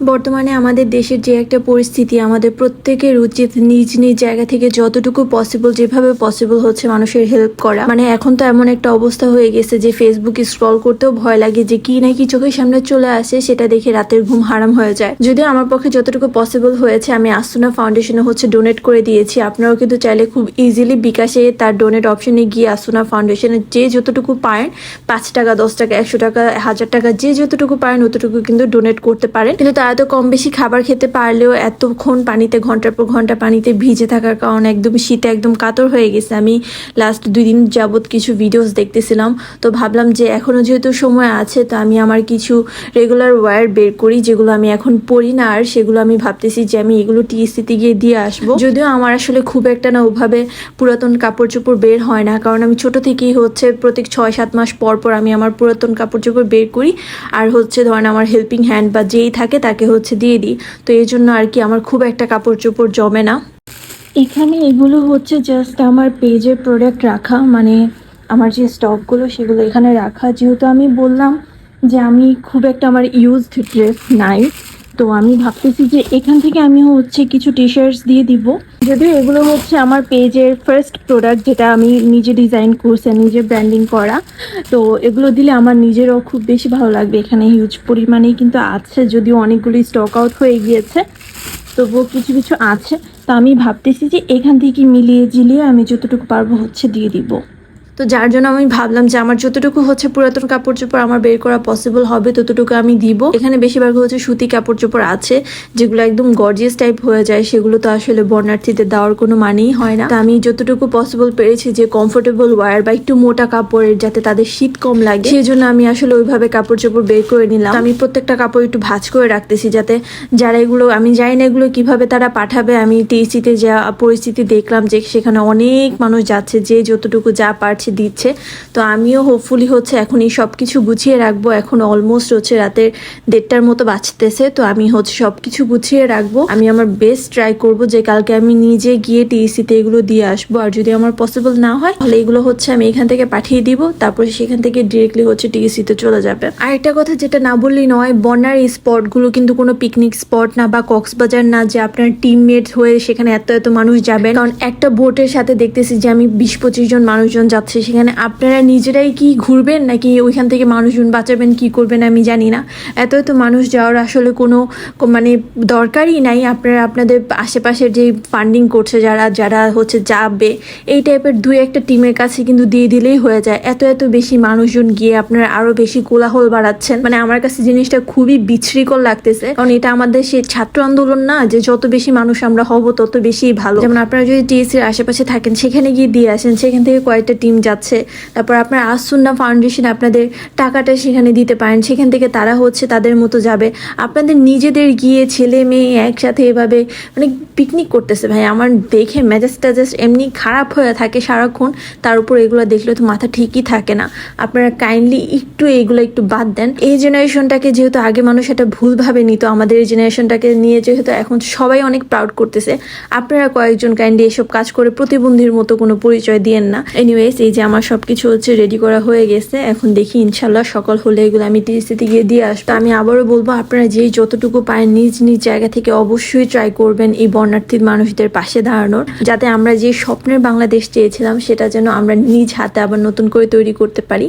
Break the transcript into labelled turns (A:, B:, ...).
A: বর্তমানে আমাদের দেশের যে একটা পরিস্থিতি, আমাদের প্রত্যেকের উচিত নিজ নিজ জায়গা থেকে যতটুকু পসিবল যেভাবে পসিবল হচ্ছে মানুষের হেল্প করা। মানে এখন তো এমন একটা অবস্থা হয়ে গেছে যে ফেসবুক স্ক্রল করতেও ভয় লাগে যে কি নাকি চোখের সামনে চলে আসে, সেটা দেখে রাতের ঘুম হারাম হয়ে যায়। যদিও আমার পক্ষে যতটুকু পসিবল হয়েছে, আমি আসুনা ফাউন্ডেশনে হচ্ছে ডোনেট করে দিয়েছি। আপনারাও কিন্তু চাইলে খুব ইজিলি বিকাশে তার ডোনেট অপশনে গিয়ে আসুনা ফাউন্ডেশনে যে যতটুকু পারেন, পাঁচ টাকা, দশ টাকা, একশো টাকা, হাজার টাকা, যে যতটুকু পারেন, অতটুকু কিন্তু ডোনেট করতে পারেন। কিন্তু তারা তো কম বেশি খাবার খেতে পারলেও এতক্ষণ পানিতে ঘণ্টার পর ঘণ্টা পানিতে ভিজে থাকার কারণে একদম শীতে একদম কাতর হয়ে গেছে। আমি লাস্ট দুই দিন যাবৎ কিছু ভিডিওস দেখতেছিলাম। তো ভাবলাম যে এখনও যেহেতু সময় আছে, তো আমি আমার কিছু রেগুলার ওয়্যার বের করি যেগুলো আমি এখন পরি না। আর সেগুলো আমি ভাবতেছি যে আমি এগুলো টিএসসিতে গিয়ে দিয়ে আসব। যদিও আমার আসলে খুব একটা না ওভাবে পুরাতন কাপড় চোপড় বের হয় না। কারণ আমি ছোট থেকেই হচ্ছে প্রত্যেক ছয় সাত মাস পর পর আমি আমার পুরাতন কাপড় চোপড় বের করি। আর হচ্ছে ধরেন আমার হেল্পিং হ্যান্ড বা যেই থাকে তাকে হচ্ছে দিয়ে দিই। তো এই জন্য আর কি আমার খুব একটা কাপড় চোপড় জমে না। এখানে এগুলো হচ্ছে জাস্ট আমার পেজের প্রোডাক্ট রাখা মানে আমার যে স্টকগুলো সেগুলো এখানে রাখা। যেহেতু আমি বললাম যে আমি খুব একটা আমার ইউজড ড্রেস নাই, তো আমি ভাবতেছি যে এখান থেকে আমি হচ্ছে কিছু টি শার্টস দিয়ে দিব। যদিও এগুলো হচ্ছে আমার পেজের ফার্স্ট প্রোডাক্ট যেটা আমি নিজে ডিজাইন করছি নিজে ব্র্যান্ডিং করা। তো এগুলো দিলে আমার নিজেরও খুব বেশি ভালো লাগবে। এখানে হিউজ পরিমাণেই কিন্তু আছে, যদিও অনেকগুলি স্টক আউট হয়ে গিয়েছে। তবুও কিছু কিছু আছে। তো আমি ভাবতেছি যে এখান থেকে মিলিয়ে জিলিয়ে আমি যতটুকু পারব হচ্ছে দিয়ে দিব। তো যার জন্য আমি ভাবলাম যে আমার যতটুকু হচ্ছে পুরাতন কাপড় চোপড় আমার বের করা পসিবল হবে, ততটুকু আমি দিব। এখানে বেশিরভাগ হচ্ছে সুতি কাপড় চোপড় আছে, যেগুলো একদম গর্জিয়াস টাইপ হয়ে যায়, সেগুলো তো আসলে বর্ণার্থীদের দেওয়ার কোনো মানেই হয় না। আমি যতটুকু পসিবল পেরেছি যে কমফোর্টেবল ওয়ার বা একটু মোটা কাপড়ের যাতে তাদের শীত কম লাগে সেই জন্য আমি আসলে ওইভাবে কাপড় চোপড় বের করে নিলাম। আমি প্রত্যেকটা কাপড় একটু ভাঁজ করে রাখতেছি যাতে যারা এগুলো, আমি জানি না এগুলো কীভাবে তারা পাঠাবে। আমি টিএসিতে যা পরিস্থিতি দেখলাম যে সেখানে অনেক মানুষ যাচ্ছে যে যতটুকু যা পারছে দিচ্ছে। তো আমিও হোপফুলি হচ্ছে এখন এই সব কিছু গুছিয়ে রাখব। এখন অলমোস্ট হচ্ছে রাতের দেড়টার মতো বাঁচতেছে তো আমি হচ্ছে সব কিছু গুছিয়ে রাখব। আমি আমার বেস্ট ট্রাই করব যে কালকে আমি নিজে গিয়ে টিএসিতে এগুলো দিয়ে আসব। আর যদি আমার পসিবল না হয়, তাহলে এগুলো হচ্ছে আমি এখান থেকে পাঠিয়ে দিব। তারপরে সেখান থেকে ডিরেক্টলি হচ্ছে টিএসিতে চলে যাবে। আর একটা কথা যেটা না বললেই নয়, বন্যার এই স্পটগুলো কিন্তু কোনো পিকনিক স্পট না বা কক্সবাজার না যে আপনার টিমমেট হয়ে সেখানে এত এত মানুষ যাবেন। কারণ একটা বোটের সাথে দেখতেছি যে আমি বিশ পঁচিশ জন মানুষজন যাচ্ছে। সেখানে আপনারা নিজেরাই কি ঘুরবেন নাকি ওইখান থেকে মানুষজন বাঁচাবেন, কি করবেন আমি জানি না। এত এত মানুষ যাওয়ার আসলে কোনো মানে দরকারই নাই আপনারা আপনাদের আশেপাশের যে ফান্ডিং করছে যারা যারা হচ্ছে যাবে, এই টাইপের দুই একটা টিমের কাছে কিন্তু দিয়ে দিলেই হয়ে যায়। এত এত বেশি মানুষজন গিয়ে আপনারা আরও বেশি কোলাহল বাড়াচ্ছেন। মানে আমার কাছে জিনিসটা খুবই বিচ্ছিরিকর লাগতেছে। কারণ এটা আমাদের সেই ছাত্র আন্দোলন না, যে যত বেশি মানুষ আমরা হব তত বেশি ভালো। যেমন আপনারা যদি টিএসসির আশেপাশে থাকেন, সেখানে গিয়ে দিয়ে আসেন, সেখান থেকে কয়েকটা টিম যাচ্ছে। তারপর আপনার আসুন্না ফাউন্ডেশন আপনাদের টাকাটা সেখানে দিতে পারেন। সেখান থেকে তারা হচ্ছে তাদের মতো যাবে। আপনাদের নিজেদের গিয়ে ছেলে মেয়ে একসাথে এভাবে মানে পিকনিক করতেছে ভাই। আমার দেখে মেজাজটা জাস্ট এমনি খারাপ হয়ে থাকে সারাক্ষণ। তার উপর এগুলো দেখলে তো মাথা ঠিকই থাকে না। আপনারা কাইন্ডলি একটু এগুলো একটু বাদ দেন। এই জেনারেশনটাকে যেহেতু আগে মানুষ এটা ভুলভাবে নিত, আমাদের এই জেনারেশনটাকে নিয়ে যেহেতু এখন সবাই অনেক প্রাউড করতেছে। আপনারা কয়েকজন কাইন্ডলি এসব কাজ করে প্রতিবন্ধীর মতো কোনো পরিচয় দিয়েন না। এনিওয়েজ এই যে আমার সবকিছু হচ্ছে রেডি করা হয়ে গেছে। এখন দেখি ইনশাল্লাহ সকাল হলে এগুলো আমি টিএসিতে গিয়ে দিয়ে আসব। আমি আবারও বলব, আপনারা যেই যতটুকু পায় নিজ নিজ জায়গা থেকে অবশ্যই ট্রাই করবেন এই বর্ণার্থী মানুষদের পাশে দাঁড়ানোর, যাতে আমরা যে স্বপ্নের বাংলাদেশ চেয়েছিলাম সেটা যেন আমরা নিজ হাতে আবার নতুন করে তৈরি করতে পারি।